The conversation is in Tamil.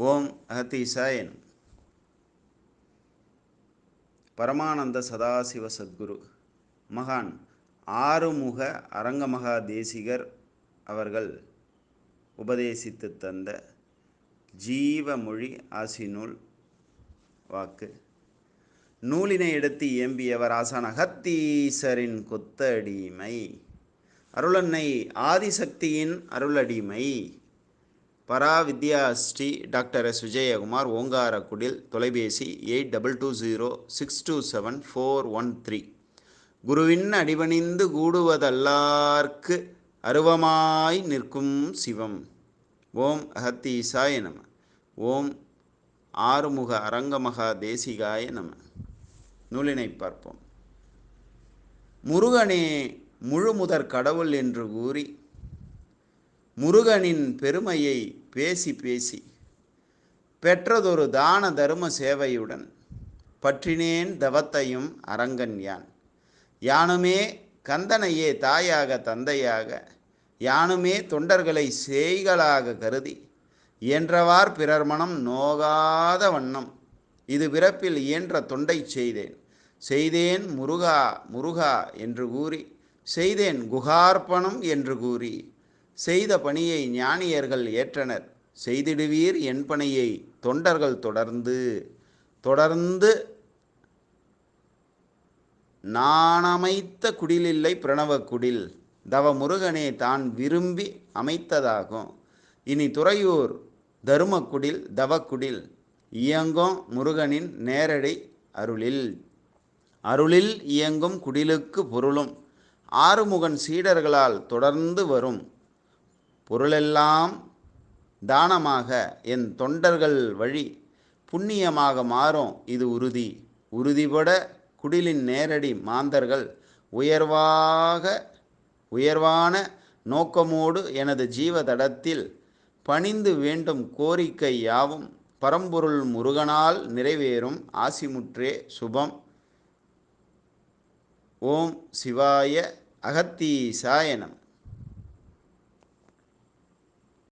ஓம் அகத்தீசாயன் பரமானந்த சதாசிவ சத்குரு. மகான் ஆறுமுக அரங்கமகா தேசிகர் அவர்கள் உபதேசித்து தந்த ஜீவமொழி ஆசிநூல் வாக்கு. நூலினை எடுத்து இயம்பியவர் ஆசான் அகத்தீசரின் கொத்தடிமை. அருளன்னை ஆதிசக்தியின் அருளடிமை. Para Vidya Shri doctor S. Vijayakumar Ongarakudil தொலைபேசி eight double two zero six two seven four one three. குருவின் அடிபணிந்து கூடுவதல்லார்க்கு அருவமாய் நிற்கும் சிவம். ஓம் அகத்தீசாய நம. ஓம் ஆறுமுக அரங்கமகா தேசிகாய நம. நூலினை பார்ப்போம். முருகனே முழுமுதற் கடவுள் என்று கூறி முருகனின் பெருமையை பேசி பேசி பெற்றதொரு தான தரும சேவையுடன் பற்றினேன் தவத்தையும் அரங்கன் யான் யானுமே கந்தனையே தாயாக தந்தையாக யானுமே தொண்டர்களை செய்களாக கருதி இயன்றவார் பிறர் மனம் நோகாத வண்ணம். இது பிறப்பில் இயன்ற தொண்டை செய்தேன். செய்தேன் முருகா முருகா என்று கூறி செய்தேன் குகார்ப்பணம் என்று கூறி செய்த பணியை ஞானியர்கள் ஏற்றனர். செய்திடுவீர் என் பணியை தொண்டர்கள் தொடர்ந்து. தொடர்ந்து நானமைத்த குடிலில்லை பிரணவ குடில். தவ முருகனே தான் விரும்பி அமைத்ததாகும். இனி துறையூர் தருமக்குடில் தவக்குடில். இயங்கும் முருகனின் நேரடி அருளில். அருளில் இயங்கும் குடிலுக்கு பொருளும். ஆறுமுகன் சீடர்களால் தொடர்ந்து வரும். பொருளெல்லாம் தானமாக என் தொண்டர்கள் வழி புண்ணியமாக மாறும் இது உறுதி. உறுதிபட குடிலின் நேரடி மாந்தர்கள் உயர்வாக உயர்வான நோக்கமோடு எனது ஜீவதடத்தில் பணிந்து வேண்டும் கோரிக்கை யாவும் பரம்பொருள் முருகனால் நிறைவேறும் ஆசிமுற்றே சுபம். ஓம் சிவாய அகத்தீசாயனம்